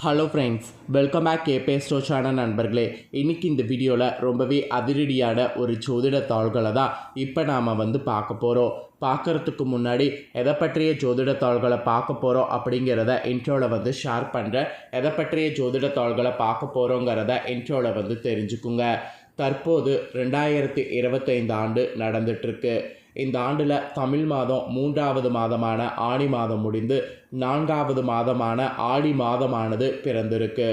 Hello friends welcome back கேபே ஸ்டோச்சான நண்பர்களே. இன்றைக்கி இந்த வீடியோவில் ரொம்பவே அதிரடியான ஒரு ஜோதிட தாள்களை தான் இப்போ நாம் வந்து பார்க்க போகிறோம் பார்க்குறதுக்கு முன்னாடி எதை பற்றிய ஜோதிட தாள்களை பார்க்க போகிறோம் அப்படிங்கிறத இன்ட்ரோவில் வந்து ஷேர் பண்ணுறேன் எதை பற்றிய ஜோதிட தாள்களை பார்க்க போகிறோங்கிறத இன்ட்ரோவில் வந்து தெரிஞ்சுக்குங்க. தற்போது ரெண்டாயிரத்தி இருபத்தைந்து ஆண்டு நடந்துட்டுருக்கு. இந்த ஆண்டில் தமிழ் மாதம் மூன்றாவது மாதமான ஆணி மாதம் முடிந்து நான்காவது மாதமான ஆடி மாதமானது பிறந்திருக்கு.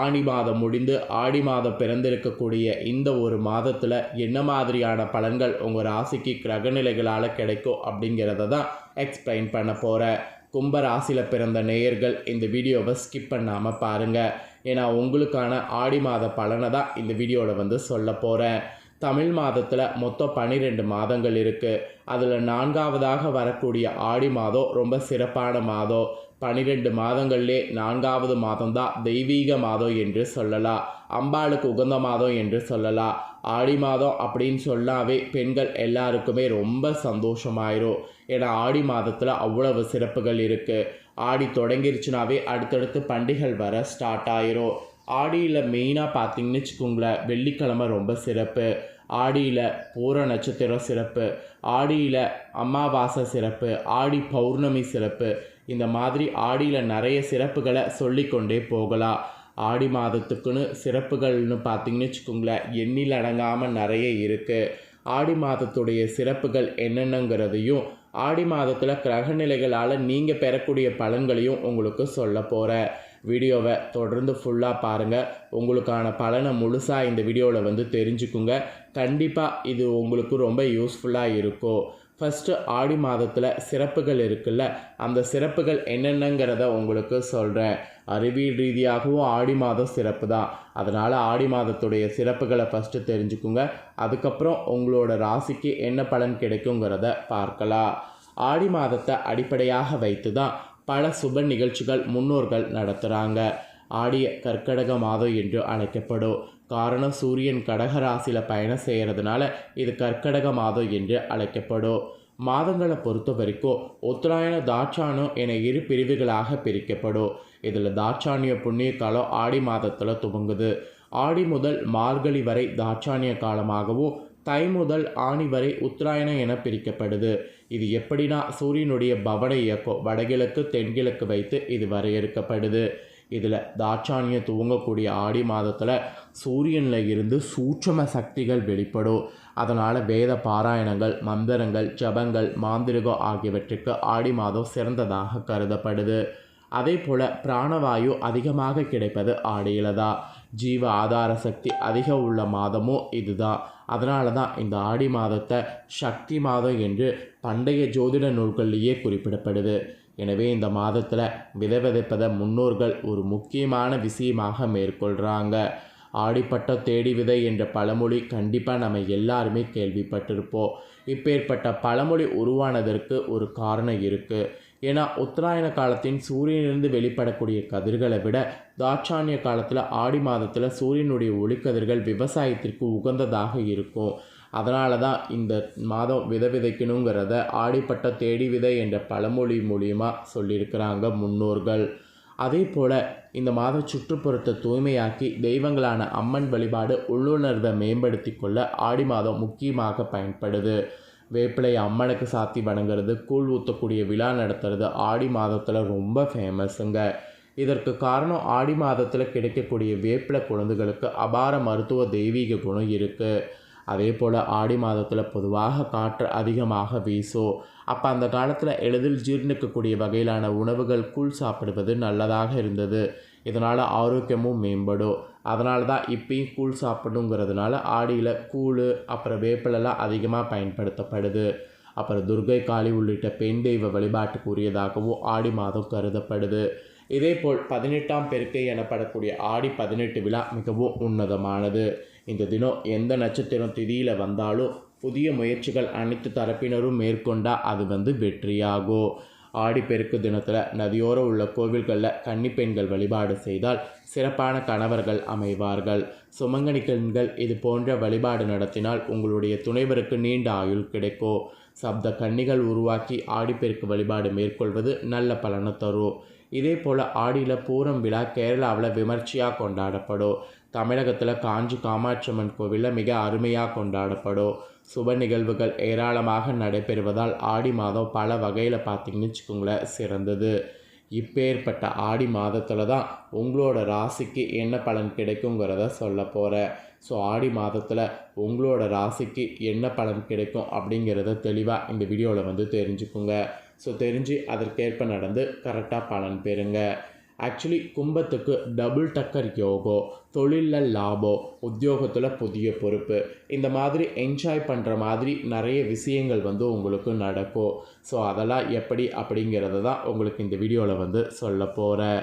ஆணி மாதம் முடிந்து ஆடி மாதம் பிறந்திருக்கக்கூடிய இந்த ஒரு மாதத்தில் என்ன மாதிரியான பலன்கள் உங்கள் ராசிக்கு கிரகநிலைகளால் கிடைக்கும் அப்படிங்கிறத தான் எக்ஸ்பிளைன் பண்ண போகிறேன் கும்ப ராசியில் பிறந்த நேயர்கள் இந்த வீடியோவை ஸ்கிப் பண்ணாமல் பாருங்கள் ஏன்னா உங்களுக்கான ஆடி மாத பலனை தான் இந்த வீடியோவில் வந்து சொல்ல போகிறேன் தமிழ் மாதத்தில் மொத்தம் பன்னிரெண்டு மாதங்கள் இருக்குது அதில் நான்காவதாக வரக்கூடிய ஆடி மாதம் ரொம்ப சிறப்பான மாதம். பன்னிரெண்டு மாதங்கள்லே நான்காவது மாதம் தான் தெய்வீக மாதம் என்று சொல்லலாம். அம்பாளுக்கு உகந்த மாதம் என்று சொல்லலாம். ஆடி மாதம் அப்படின்னு சொன்னாவே பெண்கள் எல்லாருக்குமே ரொம்ப சந்தோஷமாயிரும். ஏன்னா ஆடி மாதத்தில் அவ்வளவு சிறப்புகள் இருக்குது ஆடி தொடங்கிருச்சுனாவே அடுத்தடுத்து பண்டிகைகள் வர ஸ்டார்ட் ஆயிரும். ஆடியில் மெயினாக பார்த்தீங்கன்னு வச்சுக்கோங்களேன் வெள்ளிக்கிழமை ரொம்ப சிறப்பு. ஆடியில் பூர நட்சத்திரம் சிறப்பு. ஆடியில் அமாவாசை சிறப்பு. ஆடி பௌர்ணமி சிறப்பு. இந்த மாதிரி ஆடியில் நிறைய சிறப்புகளை சொல்லிக்கொண்டே போகலாம். ஆடி மாதத்துக்குன்னு சிறப்புகள்னு பார்த்தீங்கன்னு வச்சுக்கோங்களேன் எண்ணில் அடங்காமல் நிறைய இருக்குது ஆடி மாதத்துடைய சிறப்புகள் என்னென்னங்கிறதையும் ஆடி மாதத்தில் கிரகநிலைகளால் நீங்கள் பெறக்கூடிய பலன்களையும் உங்களுக்கு சொல்ல போகிறேன் வீடியோவை தொடர்ந்து ஃபுல்லாக பாருங்கள் உங்களுக்கான பலனை முழுசாக இந்த வீடியோவில் வந்து தெரிஞ்சுக்குங்க. கண்டிப்பாக இது உங்களுக்கு ரொம்ப யூஸ்ஃபுல்லாக இருக்கும். ஃபஸ்ட்டு ஆடி மாதத்தில் சிறப்புகள் இருக்குல்ல அந்த சிறப்புகள் என்னென்னங்கிறத உங்களுக்கு சொல்கிறேன் அறிவியல் ரீதியாகவும் ஆடி மாதம் சிறப்பு தான். அதனால் ஆடி மாதத்துடைய சிறப்புகளை ஃபஸ்ட்டு தெரிஞ்சுக்குங்க. அதுக்கப்புறம் உங்களோட ராசிக்கு என்ன பலன் கிடைக்குங்கிறத பார்க்கலாம். ஆடி மாதத்தை அடிப்படையாக வைத்து தான் பல சுப நிகழ்ச்சிகள் முன்னோர்கள் நடத்துகிறாங்க ஆடிய கற்கடக மாதம் என்று அழைக்கப்படும். காரணம் சூரியன் கடகராசியில் பயணம் செய்கிறதுனால இது கற்கடக மாதம் என்று அழைக்கப்படும். மாதங்களை பொறுத்த வரைக்கும் உத்தராயண தாட்சானம் என இரு பிரிவுகளாக பிரிக்கப்படும். இதில் தாட்சானிய புண்ணிய காலம் ஆடி மாதத்தில் துவங்குது. ஆடி முதல் மார்கழி வரை தாட்சானிய காலமாகவும் தை முதல் ஆணி வரை உத்தராயணம் என பிரிக்கப்படுது. இது எப்படின்னா சூரியனுடைய பவன இயக்கம் வடகிழக்கு தென்கிழக்கு வைத்து இது வரையறுக்கப்படுது. இதில் தாட்சாணியம் துவங்கக்கூடிய ஆடி மாதத்தில் சூரியனில் இருந்து சூட்சம சக்திகள் வெளிப்படும். அதனால் வேத பாராயணங்கள் மந்திரங்கள் ஜபங்கள் மாந்திரிகம் ஆகியவற்றுக்கு ஆடி மாதம் சிறந்ததாக கருதப்படுது. அதே போல் பிராணவாயு அதிகமாக கிடைப்பது ஆடியில் தான். ஜீவ ஆதார சக்தி அதிகம் உள்ள மாதமும் இதுதான். அதனால தான் இந்த ஆடி மாதத்தை சக்தி மாதம் என்று பண்டைய ஜோதிட நூல்கள்லேயே குறிப்பிடப்படுது. எனவே இந்த மாதத்தில் விதை விதைப்பதை முன்னோர்கள் ஒரு முக்கியமான விஷயமாக மேற்கொள்கிறாங்க ஆடிப்பட்ட தேடி விதை என்ற பழமொழி கண்டிப்பாக நம்ம எல்லாருமே கேள்விப்பட்டிருப்போம். இப்பேற்பட்ட பழமொழி உருவானதற்கு ஒரு காரணம் இருக்குது ஏன்னா உத்தராயண காலத்தின் சூரியனிலிருந்து வெளிப்படக்கூடிய கதிர்களை விட தாட்சானிய காலத்தில் ஆடி மாதத்தில் சூரியனுடைய ஒளிக்கதிர்கள் விவசாயத்திற்கு உகந்ததாக இருக்கும். அதனால தான் இந்த மாதம் விதை விதைக்கணுங்கிறத ஆடிப்பட்ட தேடி விதை என்ற பழமொழி மூலியமாக சொல்லியிருக்கிறாங்க முன்னோர்கள். அதே போல் இந்த மாத சுற்றுப்புறத்தை தூய்மையாக்கி தெய்வங்களான அம்மன் வழிபாடு உள்ளுணர்வை மேம்படுத்தி கொள்ள ஆடி மாதம் முக்கியமாக பயன்படுது. வேப்பிலை அம்மனுக்கு சாத்தி வணங்குறது கூழ் ஊற்றக்கூடிய விழா நடத்துறது ஆடி மாதத்தில் ரொம்ப ஃபேமஸுங்க இதற்கு காரணம் ஆடி மாதத்தில் கிடைக்கக்கூடிய வேப்பிலை குழந்தைகளுக்கு அபார மருத்துவ தெய்வீக குணம் இருக்குது அதே போல் ஆடி மாதத்தில் பொதுவாக காற்று அதிகமாக வீசும் அப்போ அந்த காலத்தில் எளிதில் ஜீர்ணிக்கக்கூடிய வகையிலான உணவுகள் கூழ் சாப்பிடுவது நல்லதாக இருந்தது. இதனால் ஆரோக்கியமும் மேம்படும் அதனால தான் இப்பயும் கூழ் சாப்பிடணுங்கிறதுனால ஆடியில் கூழ் அப்புறம் வேப்பிலெல்லாம் அதிகமாக பயன்படுத்தப்படுது. அப்புறம் துர்கை காளி உள்ளிட்ட பெண் தெய்வ வழிபாட்டுக்குரியதாகவும் ஆடி மாதம் கருதப்படுது. இதேபோல் பதினெட்டாம் பெருக்கை எனப்படக்கூடிய ஆடி பதினெட்டு விழா மிகவும் உன்னதமானது. இந்த தினம் எந்த நட்சத்திரம் திதியில் வந்தாலும் புதிய முயற்சிகள் அனைத்து தரப்பினரும் மேற்கொண்டால் அது வந்து வெற்றியாகும். ஆடிப்பெருக்கு தினத்தில் நதியோரம் உள்ள கோவில்களில் கன்னிப்பெண்கள் வழிபாடு செய்தால் சிறப்பான கணவர்கள் அமைவார்கள். சுமங்கனிக்கண்கள் இது போன்ற வழிபாடு நடத்தினால் உங்களுடைய துணைவருக்கு நீண்ட ஆயுள் கிடைக்கும். சப்த கன்னிகள் உருவாக்கி ஆடிப்பெருக்கு வழிபாடு மேற்கொள்வது நல்ல பலனை தரும். இதே போல் ஆடியில் பூரம் விழா கேரளாவில் விமர்சையாக கொண்டாடப்படும். தமிழகத்தில் காஞ்சி காமாட்சியம்மன் கோவிலில் மிக அருமையாக கொண்டாடப்படும். சுப நிகழ்வுகள் ஏராளமாக நடைபெறுவதால் ஆடி மாதம் பல வகையில் பார்த்திங்கன்னு வச்சுக்கோங்களேன் சிறந்தது. இப்பேற்பட்ட ஆடி மாதத்தில் தான் உங்களோட ராசிக்கு என்ன பலன் கிடைக்குங்கிறத சொல்ல போகிறேன் ஸோ ஆடி மாதத்தில் உங்களோட ராசிக்கு என்ன பலன் கிடைக்கும் அப்படிங்கிறத தெளிவாக இந்த வீடியோவில் வந்து தெரிஞ்சுக்குங்க. ஸோ தெரிஞ்சு அதற்கேற்ப நடந்து கரெக்டாக பலன் பெறுங்க. ஆக்சுவலி கும்பத்துக்கு டபுள் டக்கர் யோகம் தொழிலில் லாபம் உத்தியோகத்தில் புதிய பொறுப்பு இந்த மாதிரி என்ஜாய் பண்ணுற மாதிரி நிறைய விஷயங்கள் வந்து உங்களுக்கு நடக்கும் ஸோ அதெல்லாம் எப்படி அப்படிங்கிறத தான் உங்களுக்கு இந்த வீடியோவில் வந்து சொல்ல போகிறேன்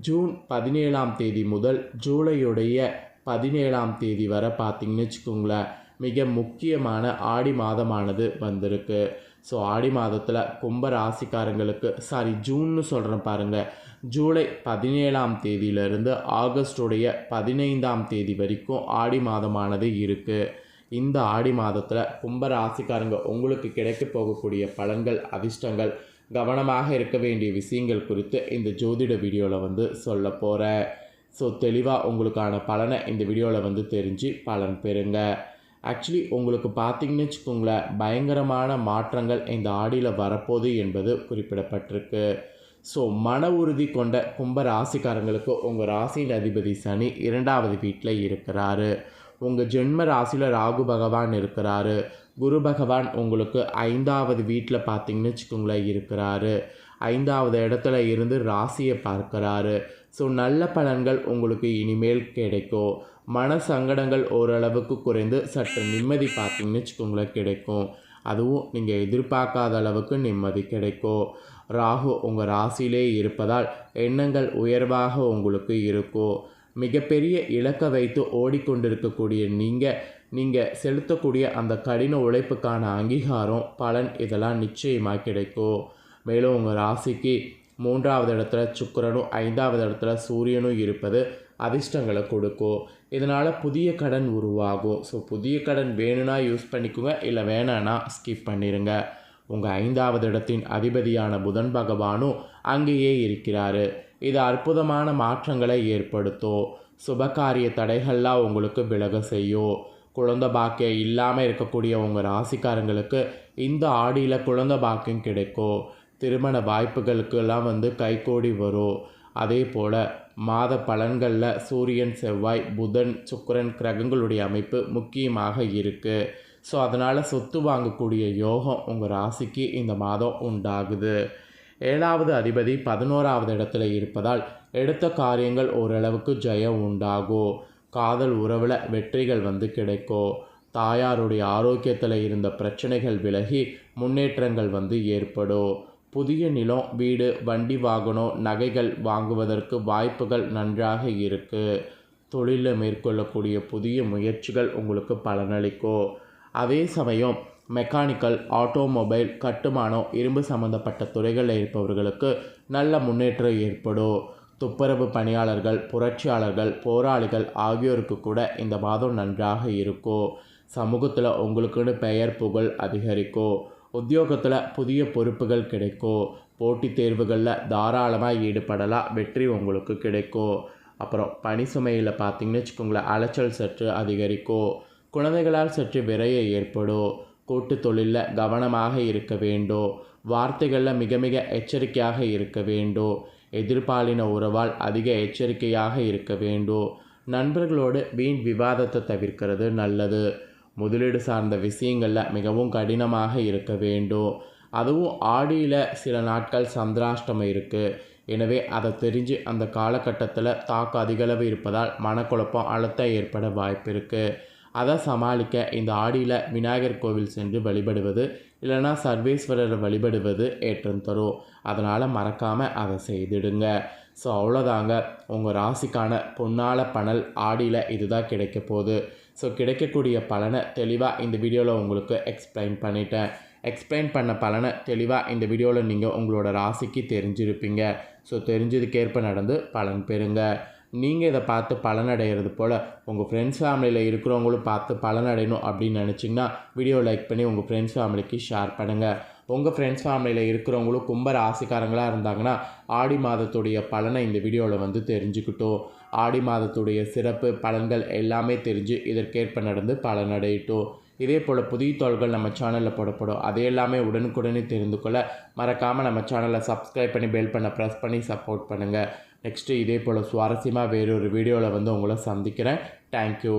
ஜூன் பதினேழாம் தேதி முதல் ஜூலையுடைய பதினேழாம் தேதி வரை பார்த்திங்கன்னு வச்சுக்கோங்களேன் மிக முக்கியமான ஆடி மாதமானது வந்திருக்கு. ஸோ ஆடி மாதத்தில் கும்ப ராசிக்காரங்களுக்கு சாரி ஜூன்னு சொல்கிறேன் பாருங்கள் ஜூலை பதினேழாம் தேதியிலிருந்து ஆகஸ்டுடைய பதினைந்தாம் தேதி வரைக்கும் ஆடி மாதமானது இருக்குது இந்த ஆடி மாதத்தில் கும்ப ராசிக்காரங்க உங்களுக்கு கிடைக்க போகக்கூடிய பலன்கள் அதிர்ஷ்டங்கள் கவனமாக இருக்க வேண்டிய விஷயங்கள் குறித்து இந்த ஜோதிட வீடியோவில் வந்து சொல்ல போகிறேன் ஸோ தெளிவாக உங்களுக்கான பலனை இந்த வீடியோவில் வந்து தெரிஞ்சு பலன் பெறுங்க. ஆக்சுவலி உங்களுக்கு பார்த்தீங்கன்னு வச்சுக்கோங்களேன் பயங்கரமான மாற்றங்கள் இந்த ஆடியில் வரப்போகுது என்பது குறிப்பிடப்பட்டிருக்கு. ஸோ மன உறுதி கொண்ட கும்ப ராசிக்காரங்களுக்கு உங்கள் ராசியின் அதிபதி சனி இரண்டாவது வீட்டில் இருக்கிறாரு. உங்கள் ஜென்ம ராசியில் ராகு பகவான் இருக்கிறாரு. குரு பகவான் உங்களுக்கு ஐந்தாவது வீட்டில் பார்த்தீங்கன்னு வச்சுக்கோங்களேன் இருக்கிறாரு. ஐந்தாவது இடத்துல இருந்து ராசியை பார்க்குறாரு. ஸோ நல்ல பலன்கள் உங்களுக்கு இனிமேல் கிடைக்கும். மன சங்கடங்கள் ஓரளவுக்கு குறைந்து சற்று நிம்மதி பார்த்தீங்கன்னு வச்சுக்கோங்களேன் கிடைக்கும். அதுவும் நீங்கள் எதிர்பார்க்காத அளவுக்கு நிம்மதி கிடைக்கும். ராகு உங்கள் ராசியிலே இருப்பதால் எண்ணங்கள் உயர்வாக உங்களுக்கு இருக்கும். மிகப்பெரிய இலக்கை வைத்து ஓடிக்கொண்டிருக்கக்கூடிய நீங்கள் நீங்கள் செலுத்தக்கூடிய அந்த கடின உழைப்புக்கான அங்கீகாரம் பலன் இதெல்லாம் நிச்சயமாக கிடைக்கும். மேலும் உங்கள் ராசிக்கு மூன்றாவது இடத்துல சுக்கரனும் ஐந்தாவது இடத்துல சூரியனும் இருப்பது அதிர்ஷ்டங்களை கொடுக்கும் இதனால் புதிய கடன் உருவாகும் ஸோ புதிய கடன் வேணும்னா யூஸ் பண்ணிக்கோங்க. இல்லை வேணான்னா ஸ்கிப் பண்ணிடுங்க உங்கள் ஐந்தாவது இடத்தின் அதிபதியான புதன் பகவானும் அங்கேயே இருக்கிறாரு. இது அற்புதமான மாற்றங்களை ஏற்படுத்தும் சுபகாரிய தடைகள்லாம் உங்களுக்கு விலக செய்யும் குழந்த பாக்கியம் இல்லாமல் இருக்கக்கூடிய உங்கள் ராசிக்காரங்களுக்கு இந்த ஆடியில் குழந்த பாக்கியம் கிடைக்கும் திருமண வாய்ப்புகளுக்கெல்லாம் வந்து கைகோடி வரும் அதே போல் மாத பலன்களில் சூரியன் செவ்வாய் புதன் சுக்கரன் கிரகங்களுடைய அமைப்பு முக்கியமாக இருக்குது ஸோ அதனால் சொத்து வாங்கக்கூடிய யோகம் உங்கள் ராசிக்கு இந்த மாதம் உண்டாகுது. ஏழாவது அதிபதி பதினோராவது இடத்துல இருப்பதால் எடுத்த காரியங்கள் ஓரளவுக்கு ஜெயம் உண்டாகும் காதல் உறவில் வெற்றிகள் வந்து கிடைக்கும் தாயாருடைய ஆரோக்கியத்தில் இருந்த பிரச்சனைகள் விலகி முன்னேற்றங்கள் வந்து ஏற்படும் புதிய நிலம் வீடு வண்டி வாகனம் நகைகள் வாங்குவதற்கு வாய்ப்புகள் நன்றாக இருக்குது தொழிலில் மேற்கொள்ளக்கூடிய புதிய முயற்சிகள் உங்களுக்கு பலனளிக்கும். அதே சமயம் மெக்கானிக்கல் ஆட்டோமொபைல் கட்டுமானம் இரும்பு சம்பந்தப்பட்ட துறைகளில் இருப்பவர்களுக்கு நல்ல முன்னேற்றம் ஏற்படும். துப்புரவு பணியாளர்கள் புரட்சியாளர்கள் போராளிகள் ஆகியோருக்கு கூட இந்த மாதம் நன்றாக இருக்கும். சமூகத்தில் உங்களுக்குன்னு பெயர் புகழ் அதிகரிக்கும். உத்தியோகத்தில் புதிய பொறுப்புகள் கிடைக்கும். போட்டித் தேர்வுகளில் தாராளமாக ஈடுபடலாம். வெற்றி உங்களுக்கு கிடைக்கும். அப்புறம் பணி சுமையில் பார்த்தீங்கன்னு வச்சுக்கோங்களேன் அலைச்சல் சற்று அதிகரிக்கும். குழந்தைகளால் சற்று விரைய ஏற்படும். கூட்டு தொழிலில் கவனமாக இருக்க வேண்டும். வார்த்தைகளில் மிக மிக எச்சரிக்கையாக இருக்க வேண்டும். எதிர்பாலின உறவால் அதிக எச்சரிக்கையாக இருக்க வேண்டும். நண்பர்களோடு வீண் விவாதத்தை தவிர்க்கிறது நல்லது. முதலீடு சார்ந்த விஷயங்களில் மிகவும் கடினமாக இருக்க வேண்டும். அதுவும் ஆடியில் சில நாட்கள் சந்திராஷ்டமம் இருக்குது எனவே அதை தெரிஞ்சு அந்த காலகட்டத்தில் தாக்கம் அதிகளவு இருப்பதால் மனக்குழப்பம் அழுத்தம் ஏற்பட வாய்ப்பு இருக்குது அதை சமாளிக்க இந்த ஆடியில் விநாயகர் கோவில் சென்று வழிபடுவது இல்லைனா சர்வேஸ்வரரை வழிபடுவது ஏற்றம் தரும். அதனால் மறக்காமல் அதை செய்திடுங்க. ஸோ அவ்வளோதாங்க உங்கள் ராசிக்கான பொன்னால பணல் ஆடியில் இதுதான் கிடைக்க போகுது. ஸோ கிடைக்கக்கூடிய பலனை தெளிவாக இந்த வீடியோவில் உங்களுக்கு எக்ஸ்பிளைன் பண்ணிட்டேன். எக்ஸ்பிளைன் பண்ண பலனை தெளிவாக இந்த வீடியோவில் நீங்கள் உங்களோட ராசிக்கு தெரிஞ்சிருப்பீங்க. ஸோ தெரிஞ்சதுக்கேற்ப நடந்து பலன் பெறுங்க. நீங்கள் இதை பார்த்து பலனடைகிறது போல் உங்கள் ஃப்ரெண்ட்ஸ் ஃபேமிலியில் இருக்கிறவங்களும் பார்த்து பலனடையணும் அப்படின்னு நினச்சிங்கன்னா வீடியோ லைக் பண்ணி உங்கள் ஃப்ரெண்ட்ஸ் ஃபேமிலிக்கு ஷேர் பண்ணுங்கள் உங்கள் ஃப்ரெண்ட்ஸ் ஃபேமிலியில் இருக்கிறவங்களும் கும்ப ராசிக்காரங்களாக இருந்தாங்கன்னா ஆடி மாதத்துடைய பலனை இந்த வீடியோவில் வந்து தெரிஞ்சுக்கிட்டோம். ஆடி மாதத்துடைய சிறப்பு பலன்கள் எல்லாமே தெரிஞ்சு இதற்கேற்ப நடந்து பலனடையட்டும். இதே போல் புதிய தோள்கள் நம்ம சேனலில் போடப்படும். அது எல்லாமே உடனுக்குடனே தெரிந்து கொள்ள மறக்காமல் நம்ம சேனலை சப்ஸ்கிரைப் பண்ணி பெல் பண்ண ப்ரெஸ் பண்ணி சப்போர்ட் பண்ணுங்கள் நெக்ஸ்ட்டு இதே போல் சுவாரஸ்யமாக வேறொரு வீடியோவில் வந்து உங்களை சந்திக்கிறேன். தேங்க்யூ